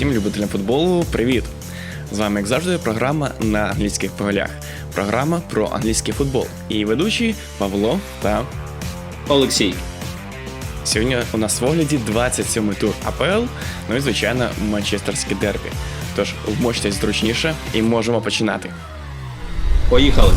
Усім любителям футболу, привіт! З вами, як завжди, програма на англійських полях. Програма про англійський футбол. І ведучі Павло та Олексій. сьогодні у нас в огляді 27-й тур АПЛ, ну і звичайно Манчестерське дербі. Тож вмочтесь зручніше і можемо починати. Поїхали.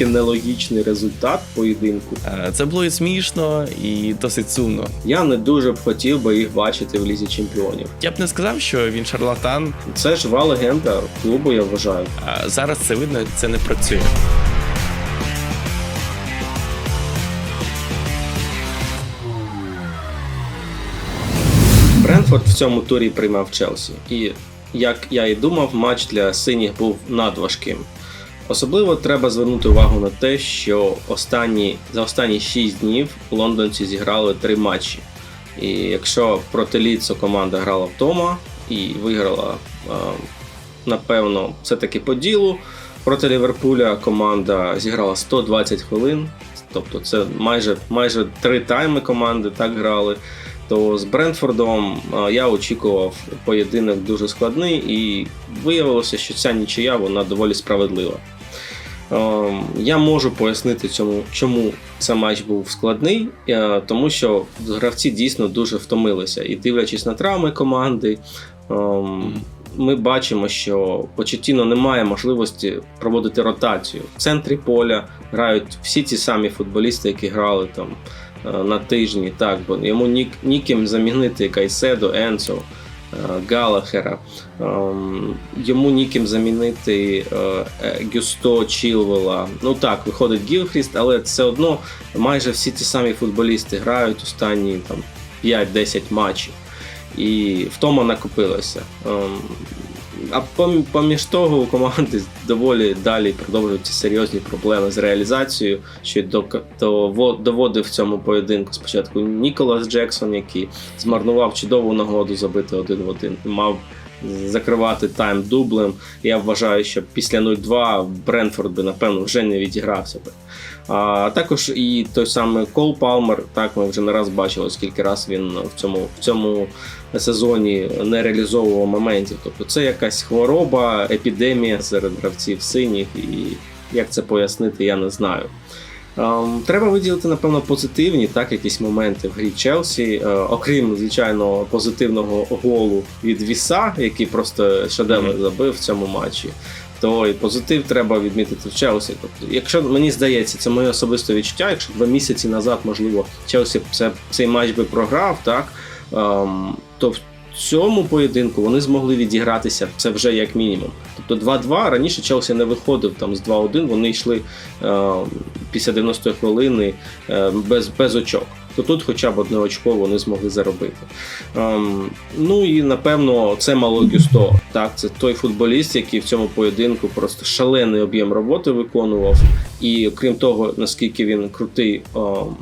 Настільки нелогічний результат поєдинку. Е, Це було і смішно, і досить сумно. Я не дуже б хотів би їх бачити в лізі чемпіонів. Я б не сказав, що він шарлатан. Це жива легенда клубу, я вважаю. А зараз це видно, це не працює. Бренфорд в цьому турі приймав Челсі. І як я і думав, матч для синіх був надважким. Особливо треба звернути увагу на те, що останні, за останні 6 днів лондонці зіграли три матчі. І якщо проти Ліцо команда грала вдома і виграла, е, напевно, все-таки по ділу. Проти Ліверпуля команда зіграла 120 хвилин, тобто це майже, майже три тайми команди так грали. То з Брентфордом е, я очікував поєдинок дуже складний, і виявилося, що ця нічия вона доволі справедлива. Ем, Я можу пояснити цьому, чому цей матч був складний, е, тому що гравці дійсно дуже втомилися. І дивлячись на травми команди, ем, ми бачимо, що Почетіно немає можливості проводити ротацію. В центрі поля грають всі ті самі футболісти, які грали там е, на тижні. Так, бо йому нік, ніким замінити Кайседо, Енсо. Е, Галахера, Ем, йому ніким замінити е, е, Гюсто Чілвела. Ну так, виходить Гілхріст, але все одно майже всі ті самі футболісти грають останні там 5-10 матчів. І втома накопилася. А поміж того у команди доволі далі продовжуються серйозні проблеми з реалізацією, що доводив в цьому поєдинку спочатку Ніколас Джексон, який змарнував чудову нагоду забити один в один. Мав закривати тайм дублем. Я вважаю, що після 0-2 Бренфорд би, напевно, вже не відігрався би. А також і той самий Кол Палмер, так ми вже не раз бачили, скільки раз він в цьому, в цьому сезоні не реалізовував моментів. Тобто це якась хвороба, епідемія серед гравців синіх, і як це пояснити, я не знаю. Ем, Треба виділити, напевно, позитивні так, якісь моменти в грі Челсі, е, окрім, звичайно, позитивного голу від Віса, який просто шедевр забив в цьому матчі. То і позитив треба відмітити в Челсі. Тобто, якщо мені здається, це моє особисте відчуття, якщо два місяці назад, можливо, Челсі це, цей матч би програв, так ем, то в цьому поєдинку вони змогли відігратися це вже як мінімум. Тобто 2-2 раніше Челсі не виходив там з 2-1, вони йшли е, після 90 хвилини е, без, без очок. То тут хоча б одне очко вони змогли заробити. Ем, ну і напевно це Мало Гюсто. Так, це той футболіст, який в цьому поєдинку просто шалений об'єм роботи виконував. І окрім того, наскільки він крутий ем,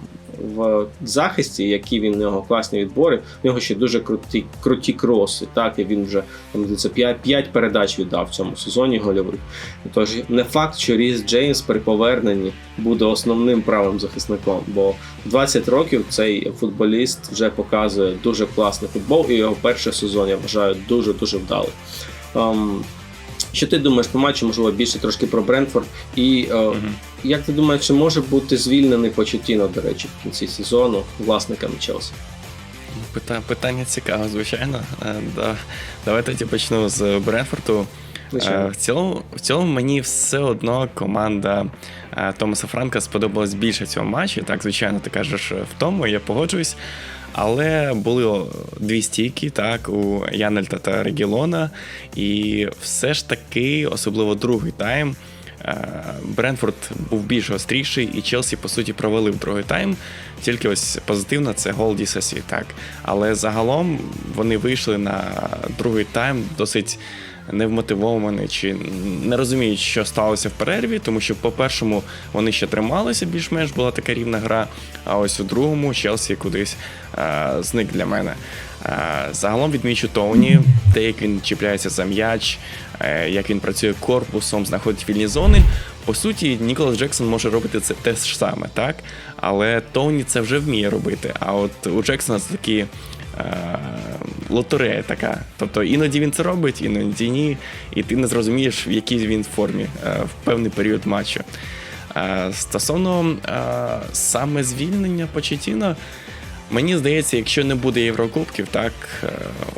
в захисті, які він у нього класні відбори, в нього ще дуже круті, круті кроси. Так, і він вже там здається, 5, 5 передач віддав в цьому сезоні гольових. Тож не факт, що Ріс Джеймс при поверненні буде основним правим захисником, бо 20 років цей футболіст вже показує дуже класний футбол, і його перший сезон я вважаю дуже дуже вдалий. Ем, що ти думаєш по матчу, можливо, більше трошки про Брентфорд? І е, Мгм. Як ти думаєш, чи може бути звільнений Почетіно, до речі, в кінці сезону власниками Челсі? Пита- питання цікаве, звичайно. Е, Да. Давай тоді почну з Бренфорту. Е, В цілому, в цілому мені все одно команда е, Томаса Франка сподобалась більше в цьому матчі. Так, звичайно, ти кажеш в тому, я погоджуюсь. Але були дві стійки, так, у Янельта та Регілона. І все ж таки, особливо другий тайм, Бренфорд був більш гостріший, і Челсі, по суті, провалив другий тайм. Тільки ось позитивно це гол Дісасі, так. Але загалом вони вийшли на другий тайм досить невмотивований чи не розуміють, що сталося в перерві, тому що по першому вони ще трималися більш-менш, була така рівна гра. А ось у другому Челсі кудись е, зник для мене. Е, загалом відмічу Тоні, те, як він чіпляється за м'яч, е, як він працює корпусом, знаходить вільні зони. По суті, Ніколас Джексон може робити це те ж саме, так? Але Тоні це вже вміє робити. А от у Джексона це такі е, лотерея така. Тобто іноді він це робить, іноді ні, і ти не зрозумієш, в якій він формі е, в певний період матчу. Е, Стосовно е, саме звільнення Почетіно, мені здається, якщо не буде Єврокубків, так е,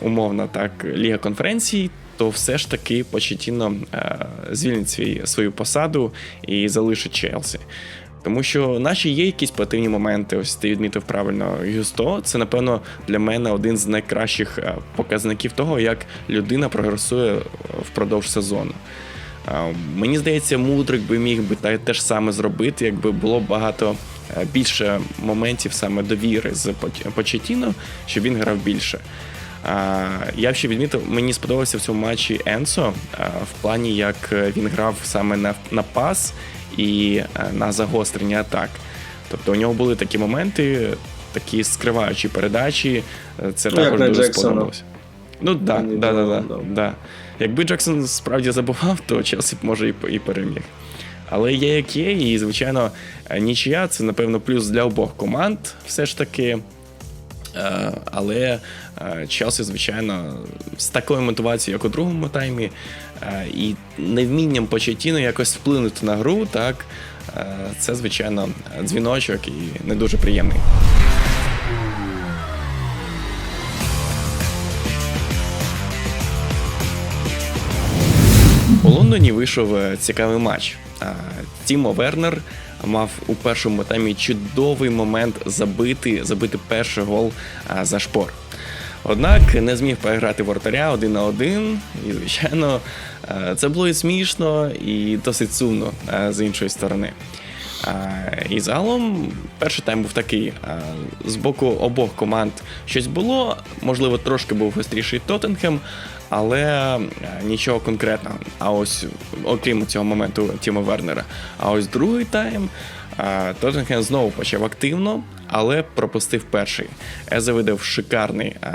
умовно, так, Ліга конференцій, то все ж таки Почетіно е, звільнить свій, свою посаду і залишить Челсі. Тому що наші є якісь позитивні моменти. Ось ти відмітив правильно Юсто. Це, напевно, для мене один з найкращих е, показників того, як людина прогресує впродовж сезону. Е, Мені здається, Мудрик би міг би та- те ж саме зробити, якби було багато більше моментів саме довіри з Поч- Почетіно, щоб він грав більше. Я б ще відмітив, мені сподобався в цьому матчі Енсо в плані, як е, він грав саме на, на пас і е, на загострення атак. Тобто у нього були такі моменти, такі скриваючі передачі. е, Це Ну, також на дуже Джексона. сподобалося. Ну так, да, да, да, да. Якби Джексон справді забував, то Челсі б може і, і переміг. Але є як є, і звичайно, нічия це, напевно, плюс для обох команд, все ж таки. Е, Але е, Челсі, звичайно, з такою мотивацією, як у другому таймі, е, і невмінням Почетіно якось вплинути на гру, так це, звичайно, дзвіночок і не дуже приємний. У Лондоні вийшов цікавий матч. Тімо Вернер мав у першому таймі чудовий момент забити, забити перший гол за шпор. Однак не зміг переграти воротаря один на один, і, звичайно, це було і смішно, і досить сумно з іншої сторони. І загалом перший тайм був такий. З боку обох команд щось було, можливо, трошки був гостріший Тоттенхем, але е, нічого конкретного. А ось окрім цього моменту Тіма Вернера. А ось другий тайм а, Тоттенхем знову почав активно, але пропустив перший. Езе видав шикарний а,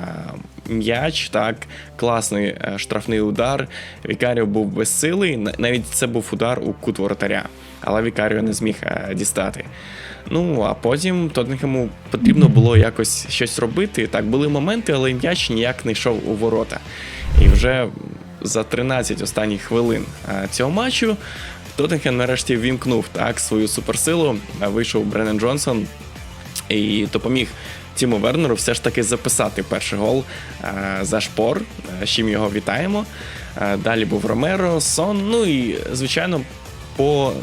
м'яч, так, класний е, штрафний удар. Вікаріо був безсилий, навіть це був удар у кут воротаря, але Вікаріо не зміг е, дістати. Ну, а потім Тоттенхему потрібно було якось щось робити. Так, були моменти, але м'яч ніяк не йшов у ворота. І вже за 13 останніх хвилин е, цього матчу Тоттенхем нарешті ввімкнув так свою суперсилу. Вийшов Бреннен Джонсон і допоміг Тіму Вернеру все ж таки записати перший гол е, за шпор. е, З чим його вітаємо. Е, Далі був Ромеро, Сон. Ну і звичайно, по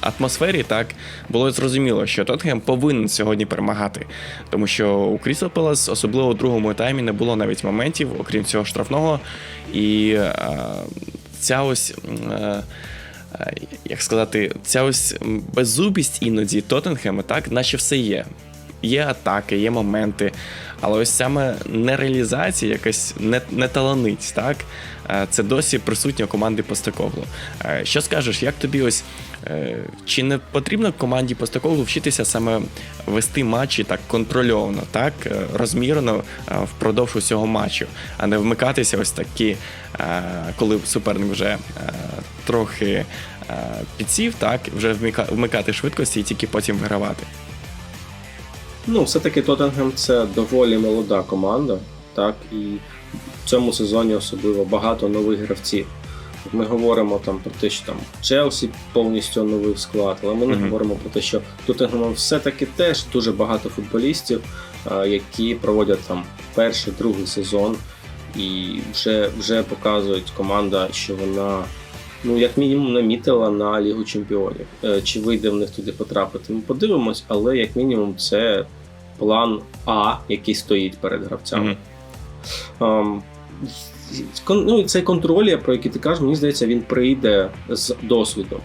атмосфері так було зрозуміло, що Тоттенхем повинен сьогодні перемагати. Тому що у Крісел Пелас, особливо у другому таймі, не було навіть моментів, окрім цього штрафного. І ця ось. як сказати, ця ось беззубість іноді Тоттенхема, так, наче все є. Є атаки, є моменти, але ось саме нереалізація, якась не, не таланить, так? Е, Це досі присутня команди Постакоглу. Е, Що скажеш, як тобі ось е, чи не потрібно команді Постакоглу вчитися саме вести матчі так контрольовано, так розмірено впродовж усього матчу, а не вмикатися ось такі, коли суперник вже трохи підсів, так вже вмика- вмикати швидкості і тільки потім вигравати. Ну, все-таки Тоттенгем це доволі молода команда, так, і в цьому сезоні особливо багато нових гравців. Ми говоримо там про те, що там Челсі повністю оновив склад, але ми не Мгм. говоримо про те, що Тоттенгемом все-таки теж дуже багато футболістів, які проводять там перший, другий сезон, і вже, вже показують команда, що вона. Ну, як мінімум, намітила на Лігу Чемпіонів. Е, Чи вийде в них туди потрапити? Ми подивимось, але як мінімум це план А, який стоїть перед гравцями. Mm -hmm. ну, і цей контроль, про який ти кажеш, мені здається, він прийде з досвідом.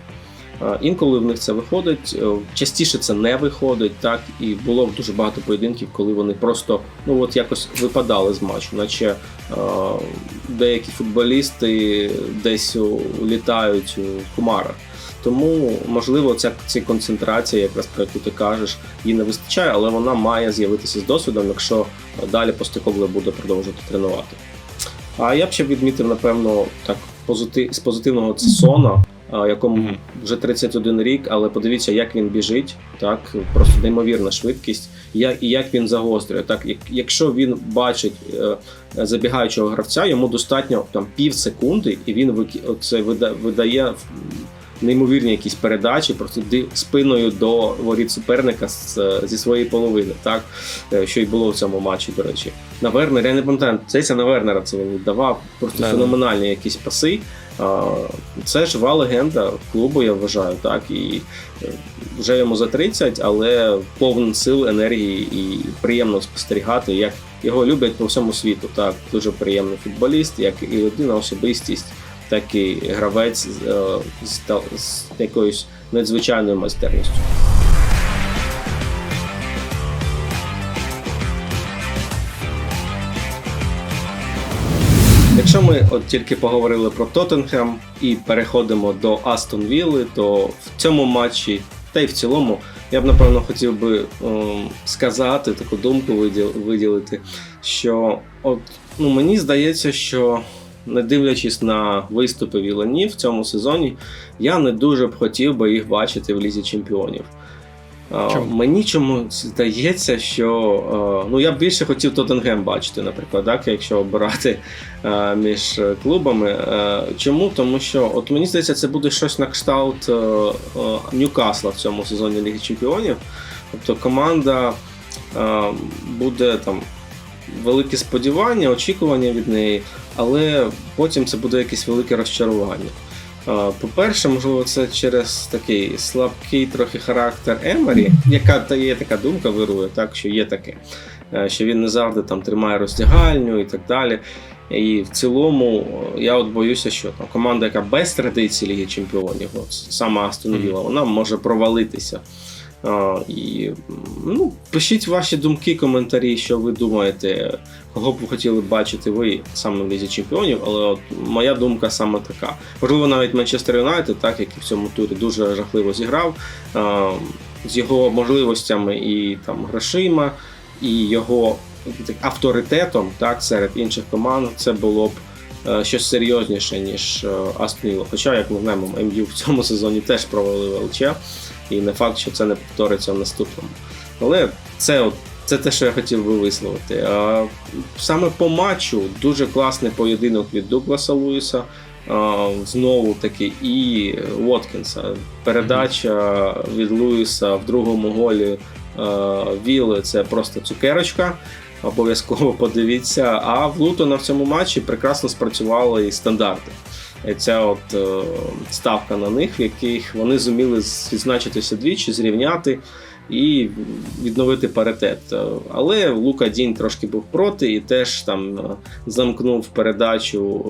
Е, Інколи в них це виходить, е, частіше це не виходить, так і було дуже багато поєдинків, коли вони просто ну от якось випадали з матчу, наче е, деякі футболісти десь у- літають у хмарах. Тому, можливо, ця, ця концентрація, якраз про яку ти кажеш, їй не вистачає, але вона має з'явитися з досвідом, якщо далі Постекогле буде продовжувати тренувати. А я б ще відмітив, напевно, так позитив, з позитивного це Сона, якому вже 31 рік, але подивіться, як він біжить, так просто неймовірна швидкість, як, і як він загострює. Так, як, якщо він бачить е, забігаючого гравця, йому достатньо там пів секунди, і він оце видає неймовірні якісь передачі, просто спиною до воріт суперника з, зі своєї половини, так е, що й було в цьому матчі, до речі. На Вернера, я не пам'ятаю, це на Вернера це він віддавав, просто феноменальні якісь паси. Це жива легенда клубу, я вважаю, так. І е, вже йому за 30, але повен сил, енергії і приємно спостерігати, як його люблять по всьому світу. Так, дуже приємний футболіст, як і людина, особистість, так і гравець з, е, з, з якоюсь надзвичайною майстерністю. Якщо ми от тільки поговорили про Тоттенхем і переходимо до Астон Вілли, то в цьому матчі, та й в цілому, я б напевно хотів би ем, сказати таку думку виділити, що от ну мені здається, що не дивлячись на виступи Віланів в цьому сезоні, я не дуже б хотів би їх бачити в лізі чемпіонів. Чому? Мені чомусь здається, що ну я б більше хотів Тоттенгем бачити, наприклад, так, якщо обирати між клубами. Чому? Тому що от мені здається, це буде щось на кшталт Ньюкасла в цьому сезоні Ліги Чемпіонів. Тобто команда буде там великі сподівання, очікування від неї, але потім це буде якесь велике розчарування. По-перше, можливо, це через такий слабкий трохи характер Емері, яка та є така думка вирує, так що є таке, е, що він не завжди там тримає роздягальню і так далі. І в цілому е, я от боюся, що там команда, яка без традиції Ліги Чемпіонів, от сама Астон Вілла, вона може провалитися. А, і ну, пишіть ваші думки, коментарі, що ви думаєте, кого б ви хотіли бачити ви саме в Лізі Чемпіонів, але от моя думка саме така. Можливо, навіть Манчестер Юнайтед, так як і в цьому турі дуже жахливо зіграв, з його можливостями і там грошима, і його так, авторитетом так, серед інших команд, це було б. е, Щось серйозніше, ніж е, Хоча, як ми знаємо, МЮ в цьому сезоні теж провалив ЛЧ, і не факт, що це не повториться в наступному. Але це, от, це те, що я хотів би висловити. А, саме по матчу дуже класний поєдинок від Дугласа Луїса. Знову таки, і Воткінса. Передача від Луїса в другому голі Віли це просто цукерочка. Обов'язково подивіться. А в Лутона в цьому матчі прекрасно спрацювали і стандарти. Ця от е, ставка на них, в яких вони зуміли відзначитися двічі, зрівняти і відновити паритет. Е, Але Лука Дінь трошки був проти і теж там е, замкнув передачу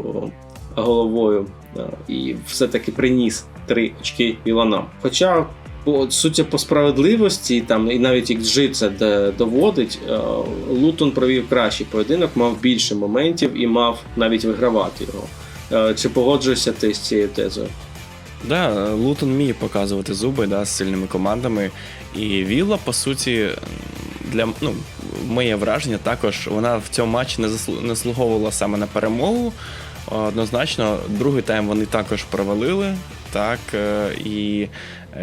головою і все-таки приніс три очки Іланам. Хоча. По суті, по справедливості, там і навіть XG це доводить. Лутон провів кращий поєдинок, мав більше моментів і мав навіть вигравати його. Е, Чи погоджуєшся ти з цією тезою? Да, Лутон вміє показувати зуби да, з сильними командами. І Вілла, по суті, для ну, моє враження також вона в цьому матчі не заслу- не заслуговувала саме на перемогу. Однозначно, другий тайм вони також провалили. Так, е, і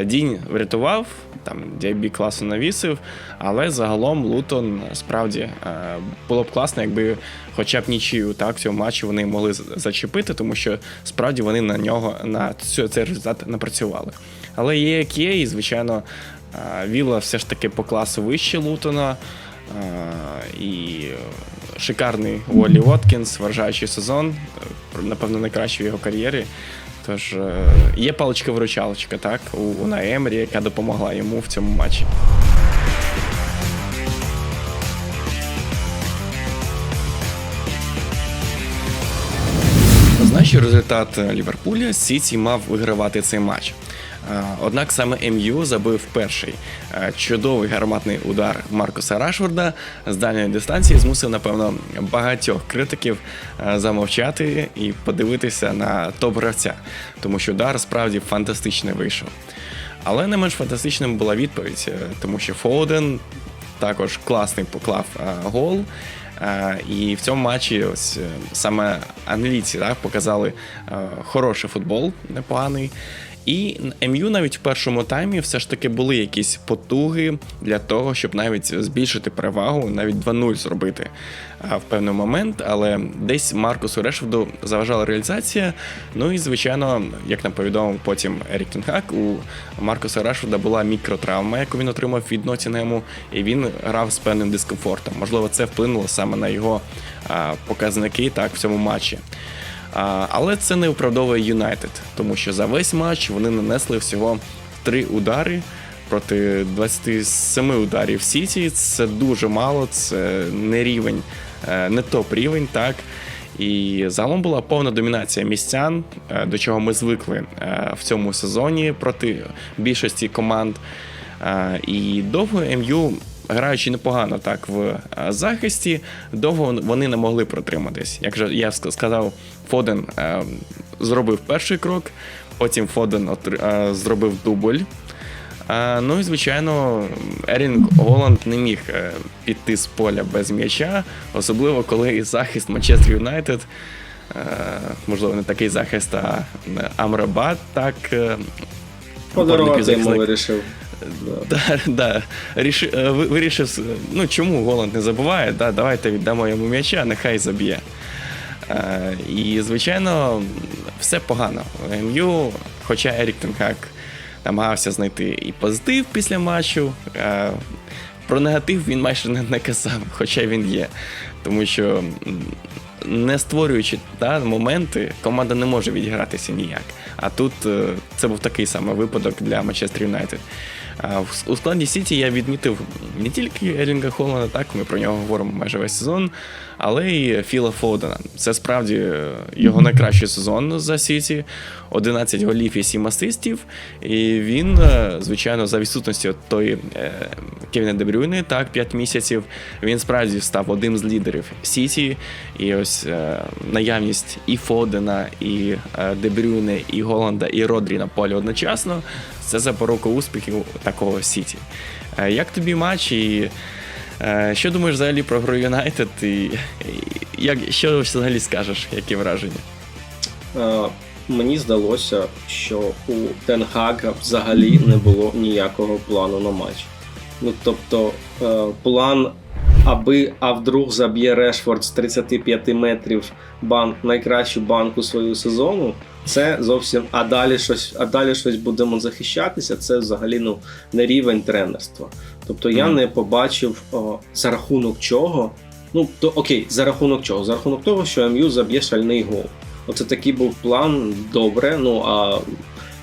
Дінь врятував, там Діабі класно навісив, але загалом Лутон справді е, було б класно, якби хоча б нічию так, в цьому матчі вони могли зачепити, тому що справді вони на нього на цей результат напрацювали. Але є як є, і звичайно, е, Вілла все ж таки по класу вище Лутона. І шикарний Уоллі Воткінс, вражаючий сезон, напевно, найкращий в його кар'єрі. Тож е, є паличка-виручалочка, так, у Унай Емрі, яка допомогла йому в цьому матчі. Знаєш, результат Ліверпуля Сіті мав вигравати цей матч. Е, Однак саме МЮ забив перший Е, чудовий гарматний удар Маркуса Рашфорда з дальньої дистанції змусив, напевно, багатьох критиків е, замовчати і подивитися на топ-гравця, тому що удар справді фантастичний вийшов. Але не менш фантастичним була відповідь, тому що Фоуден також класний поклав гол. І в цьому матчі ось саме англійці так, показали хороший футбол, непоганий. І МЮ навіть в першому таймі все ж таки були якісь потуги для того, щоб навіть збільшити перевагу, навіть 2-0 зробити в певний момент. Але десь Маркусу Решфорду заважала реалізація. Ну і звичайно, як нам повідомив потім Ерік Тенхак, у Маркуса Решфорда була мікротравма, яку він отримав від Нотінгему, і він грав з певним дискомфортом. Можливо, це вплинуло саме на його показники так в цьому матчі. Але це не виправдовує Юнайтед, тому що за весь матч вони нанесли всього три удари проти 27 ударів Сіті. Це дуже мало, це не рівень, е, не топ рівень, так. І загалом була повна домінація містян, е, до чого ми звикли е, в цьому сезоні проти більшості команд. І довго МЮ, граючи непогано так в захисті, довго вони не могли протриматись. Як же я сказав, Фоден е, зробив перший крок, потім Фоден е, зробив дубль. Е, Ну і звичайно, Ерінг Голланд не міг е, піти з поля без м'яча, особливо коли захист Манчестер Юнайтед, е, можливо, не такий захист, а е, Амрабат так. е, Подарувати йому вирішив. Да. Да, да. Ріши, е, вирішив, ну чому Голланд не забуває, да, давайте віддамо йому м'яча, нехай заб'є. Е, і, звичайно, все погано. МЮ, хоча Ерік Тенхак намагався знайти і позитив після матчу. Е, про негатив він майже не, казав, хоча він є. Тому що не створюючи та, моменти, команда не може відігратися ніяк. А тут е, це був такий самий випадок для Манчестер Юнайтед. У складі Сіті я відмітив не тільки Ерінга Холланда, так ми про нього говоримо майже весь сезон, але й Філа Фодена. Це справді е, його найкращий сезон за Сіті. 11 голів і 7 асистів. І він, е, звичайно, за відсутності тої е, Кевіна Дебрюйни, так, 5 місяців, він справді став одним з лідерів Сіті. І ось наявність і Фодена, і Дебрюйне, і Голланда, і Родрі на полі одночасно. Це запорука успіхів такого Сіті. Як тобі матч і що думаєш взагалі про гру Юнайтед? І, як, що взагалі скажеш, які враження? Е, Мені здалося, що у Тенгага взагалі не було ніякого плану на матч. Ну тобто, е, план, аби а вдруг заб'є Решфорд з 35 метрів банк, найкращу банку свого сезону. Це зовсім а далі щось, а далі щось будемо захищатися. Це взагалі ну не рівень тренерства. Тобто я не побачив о, за рахунок чого. Ну то окей, за рахунок чого? За рахунок того, що МЮ заб'є шальний гол. Оце такий був план, добре. Ну а,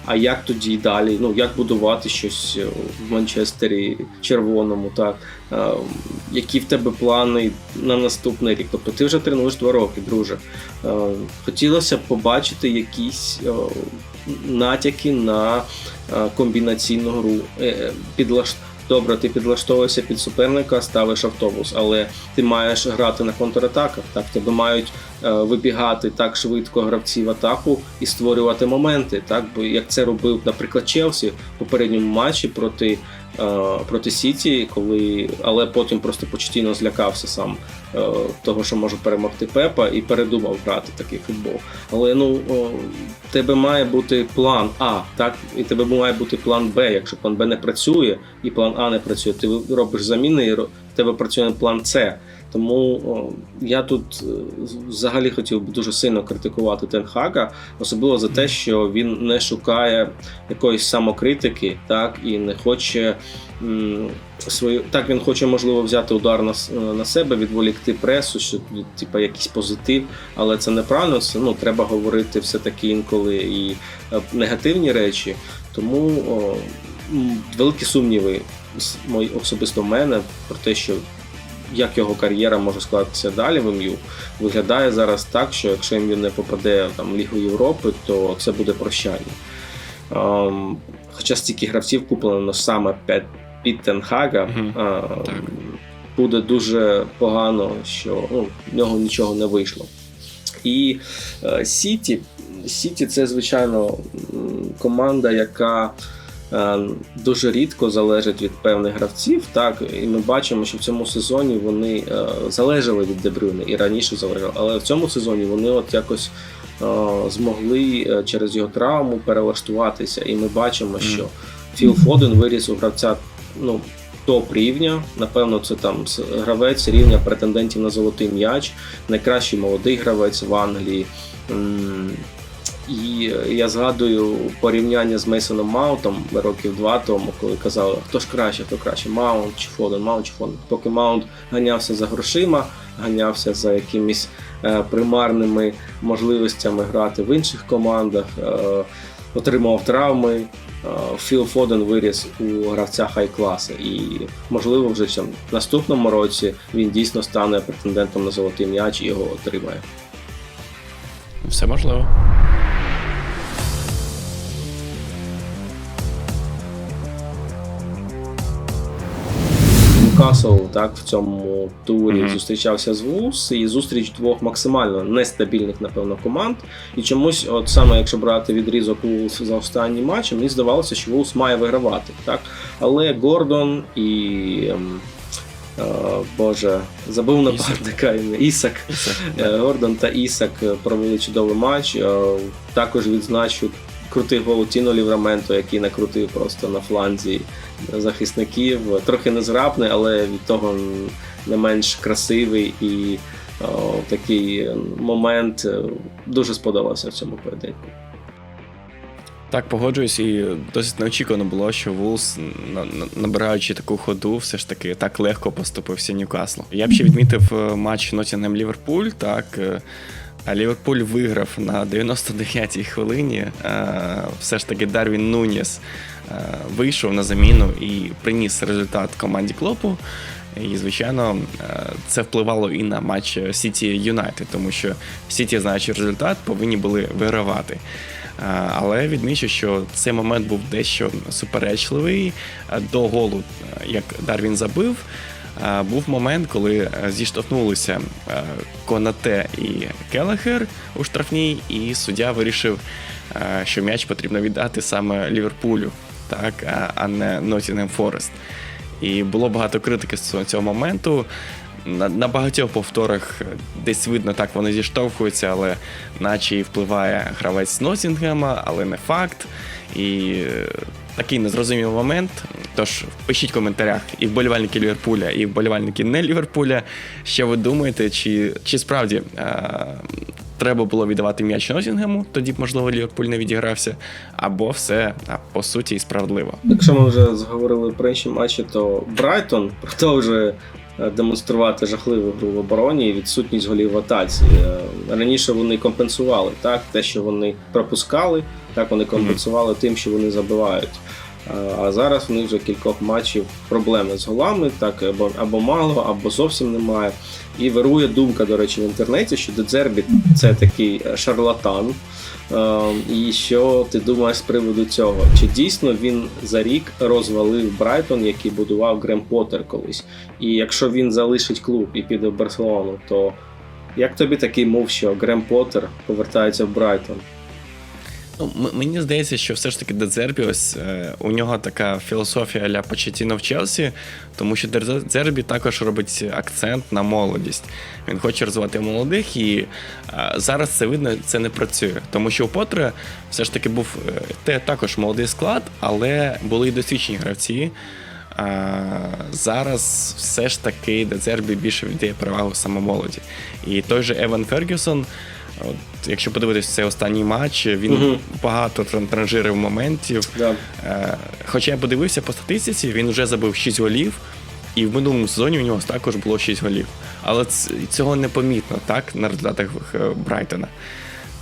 а як тоді далі? Ну як будувати щось е, в Манчестері червоному, так? Е, які в тебе плани на наступний рік? Тобто ти вже тренуєш два роки, друже. Е, хотілося б побачити якісь натяки на комбінаційну гру. Підлаш... Добре, ти підлаштовуєшся під суперника, ставиш автобус, але ти маєш грати на контратаках. Так, тебе мають е, вибігати так швидко гравці в атаку і створювати моменти. Так, бо як це робив, наприклад, Челсі в попередньому матчі проти, е, проти Сіті, коли але потім просто почтійно злякався сам того, що може перемогти Пепа, і передумав грати такий футбол. Але ну о, тебе має бути план А, так, і тебе має бути план Б. Якщо план Б не працює і план А не працює, ти робиш заміни, і в тебе працює план С. Тому о, я тут е, взагалі хотів би дуже сильно критикувати Тенхага, особливо за те, що він не шукає якоїсь самокритики, так і не хоче свою. Так він хоче, можливо, взяти удар на, на себе, відволікти пресу, що типа якийсь позитив, але це неправильно. Це ну треба говорити все-таки інколи і е, негативні речі. Тому о, великі сумніви мої особисто в мене про те, що як його кар'єра може складатися далі в МЮ, виглядає зараз так, що якщо він не попаде там, в Лігу Європи, то це буде прощання. Ем, хоча стільки гравців куплено саме під, під Тенхага, е, буде дуже погано, що ну, в нього нічого не вийшло. І е, Сіті, Сіті це, звичайно, команда, яка е, дуже рідко залежить від певних гравців. Так, і ми бачимо, що в цьому сезоні вони е, залежали від Дебрюни і раніше залежали, але в цьому сезоні вони от якось змогли через його травму перелаштуватися. І ми бачимо, що Філ Фоден виріс у гравця ну, топ рівня. Напевно, це там гравець рівня претендентів на золотий м'яч, найкращий молодий гравець в Англії. І я згадую порівняння з Мейсоном Маунтом років два тому, коли казали, хто ж краще, хто краще, Маунт чи Фоден, Маунт чи Фоден. Поки Маунт ганявся за грошима, ганявся за якимись е, примарними можливостями грати в інших командах, е, отримав травми. Е, Філ Фоден виріс у гравця хай-класи, і можливо вже в наступному році він дійсно стане претендентом на золотий м'яч і його отримає. Все можливо. Ньюкасл так в цьому турі Мгм. зустрічався з Вулс, і зустріч двох максимально нестабільних, напевно, команд. І чомусь, от саме якщо брати відрізок Вулс за останні матчі, мені здавалося, що Вулс має вигравати. Так? Але Гордон і. ем, е, Боже, забув нападника ім'я. Ісак. Е, Гордон та Ісак провели чудовий матч. Е, Також відзначу крутий гол Тіно Лівраменто, який накрутив просто на фланзі захисників. Трохи незграбний, але від того не менш красивий і о, такий момент е, дуже сподобався в цьому поєдинку. Так, погоджуюсь, і досить неочікувано було, що Вулс, на- на- набираючи таку ходу, все ж таки так легко поступився Ньюкаслу. Я б ще відмітив е, матч Ноттінгем Ліверпуль. Так, е, Ліверпуль виграв на 99-й хвилині. Е, Все ж таки Дарвін Нуніс е, вийшов на заміну і приніс результат команді Клопу. І, звичайно, е, це впливало і на матч Сіті Юнайтед, тому що Сіті, знаючи результат, повинні були вигравати. Але відмічу, що цей момент був дещо суперечливий до голу, як Дарвін забив. Е, Був момент, коли е, зіштовхнулися е, Конате і Келахер у штрафній, і суддя вирішив, що м'яч потрібно віддати саме Ліверпулю, так, а- не Нотінгем Форест. І було багато критики з цього моменту. На, на багатьох повторах десь видно, так вони зіштовхуються, але наче і впливає гравець Нотінгема, але не факт. І е, такий незрозумілий момент. Тож пишіть в коментарях і вболівальники Ліверпуля, і вболівальники не Ліверпуля. Що ви думаєте, чи, чи справді е, треба було віддавати м'яч Нотінгему, тоді б, можливо, Ліверпуль не відігрався, або все а, по суті справедливо. Якщо ми вже зговорили про інші матчі, то Брайтон продовжує демонструвати жахливу гру в обороні і відсутність голів в атаці. Е, Раніше вони компенсували так, те, що вони пропускали, так вони компенсували тим, що вони забивають. Е, А зараз у них вже кількох матчів проблеми з голами, так або, або мало, або зовсім немає. І вирує думка, до речі, в інтернеті, що Дедзербі це такий е, шарлатан. Е, І що ти думаєш з приводу цього? Чи дійсно він за рік розвалив Брайтон, який будував Грем Поттер колись? І якщо він залишить клуб і піде в Барселону, то як тобі такий мов, що Грем Поттер повертається в Брайтон? Ну, мені здається, що все ж таки Дезербі, ось е, у нього така філософія ля Почетіно в Челсі, тому що Дезербі також робить акцент на молодість. Він хоче розвивати молодих, і е, зараз це видно, це не працює. Тому що у Потре все ж таки був е, те також молодий склад, але були й досвідчені гравці. А, зараз все ж таки Дезербі більше віддає перевагу саме молоді. І той же Еван Фергюсон, от, якщо подивитися цей останній матч, він угу. багато транжирив моментів. Да. Е, Хоча я подивився по статистиці, він вже забив 6 голів, і в минулому сезоні у нього також було 6 голів. Але цього непомітно так на результатах е, Брайтона.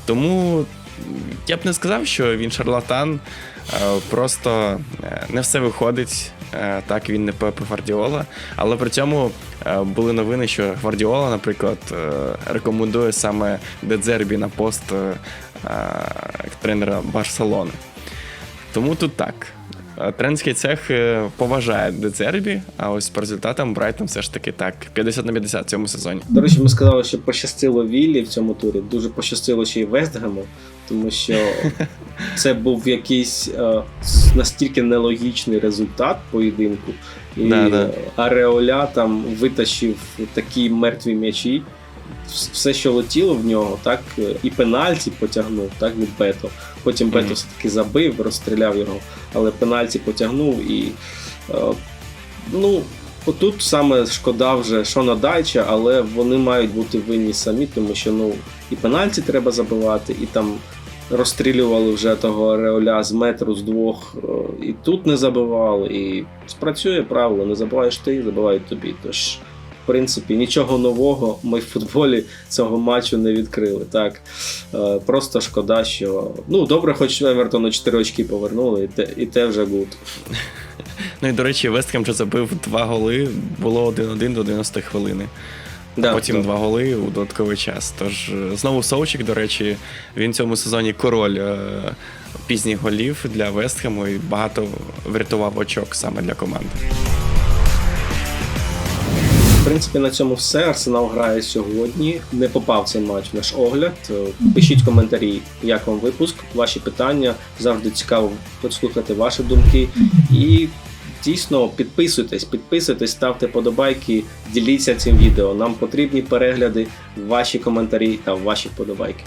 Тому я б не сказав, що він шарлатан. е, Просто е, не все виходить. е, Так, він не Пепе Гвардіола. Але при цьому були новини, що Гвардіола, наприклад, рекомендує саме Дедзербі на пост тренера Барселони. Тому тут так. Тренерський цех е, поважає Децербі, а ось по результатам Брайтон все ж таки так. 50 на 50 в цьому сезоні. До речі, ми сказали, що пощастило Віллі в цьому турі. Дуже пощастило ще й Вестгему, тому що це був якийсь е, настільки нелогічний результат поєдинку. І Да, да. Ареоля там витащив такі мертві м'ячі. Все, що летіло в нього, так і пенальті потягнув так від Бето. Потім Бето Мгм. все-таки забив, розстріляв його, але пенальті потягнув і. Е, ну, Отут саме шкода вже Шона Дайча, але вони мають бути винні самі, тому що ну і пенальті треба забивати, і там розстрілювали вже того Реоля з метру, з двох, е, і тут не забивали. І спрацює правило, не забиваєш ти, забивають тобі. Тож, принципі, нічого нового ми в футболі цього матчу не відкрили. Так Е, просто шкода, що ну добре, хоч Евертону 4 очки повернули, і те, і те вже гуд. Ну і до речі, Вестхем вже забив два голи, було 1-1 до 90 хвилини. Да, Потім то- два голи у додатковий час. Тож е, знову Совчик, до речі, він в цьому сезоні король е, пізніх голів для Вестхему і багато врятував очок саме для команди. В принципі, на цьому все. Арсенал грає сьогодні. Не попав цей матч в наш огляд. Е, Пишіть коментарі, як вам випуск, ваші питання. Завжди цікаво послухати ваші думки. І дійсно підписуйтесь, підписуйтесь, ставте подобайки, діліться цим відео. Нам потрібні перегляди, ваші коментарі та ваші вподобайки.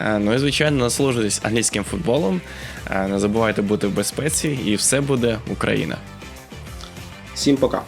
Е, Ну і звичайно, насолоджуйтесь англійським футболом. Е, Не забувайте бути в безпеці, і все буде Україна. Всім пока!